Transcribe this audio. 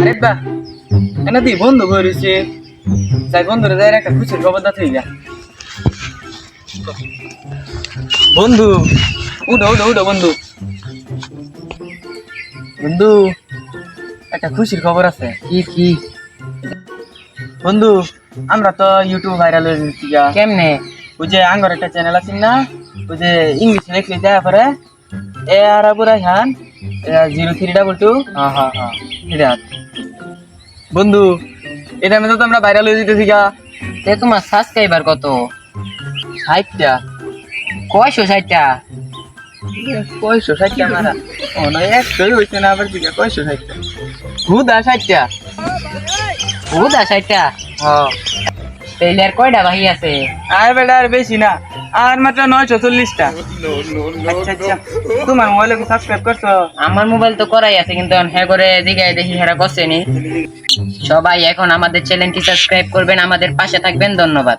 আরে বা এনে দি বন্ধু করেছে। যাই বন্ধুরে যাই একটা খুশির খবর দা থেকে যা। বন্ধু উঠো উঠো উঠো বন্ধু। বন্ধু একটা খুশির খবর আছে। কি কি? বন্ধু আমরা তো ইউটিউব ভাইরাল হয়ে গেছি। কেমনে? ওই যে আঙ্গর একটা চ্যানেল আছে না ওই যে ইংলিশ লিখলে দেওয়া পরে এ আর পুরা হ্যান জিরো থ্রি ডাবল টু হ্যাঁ হ্যাঁ এটা। বন্ধু এটা মধ্যে তো আমরা ভাইরাল হয়ে যেতেছি গা। তে তোমার সাবস্ক্রাইবার কত? ষাটটা। কয়শো ষাটটা? কয়শো ষাটটা মারা। ও না একশোই হইছে না আবার দিকে কয়শো ষাটটা। হুদা ষাটটা। বুধা ষাটটা? হ্যাঁ। তাইলে আর কয়টা বাহি আছে? আর বেটা আর বেশি না। আর মাত্র নয়শো চল্লিশটা। আচ্ছা আচ্ছা। তোমার মোবাইলে কি সাবস্ক্রাইব করছ? আমার মোবাইল তো করাই আছে কিন্তু এখন হ্যাঁ করে দিঘায় দেখি হেরা করছেনি সবাই এখন আমাদের চ্যানেলটি সাবস্ক্রাইব করবেন আমাদের পাশে থাকবেন ধন্যবাদ।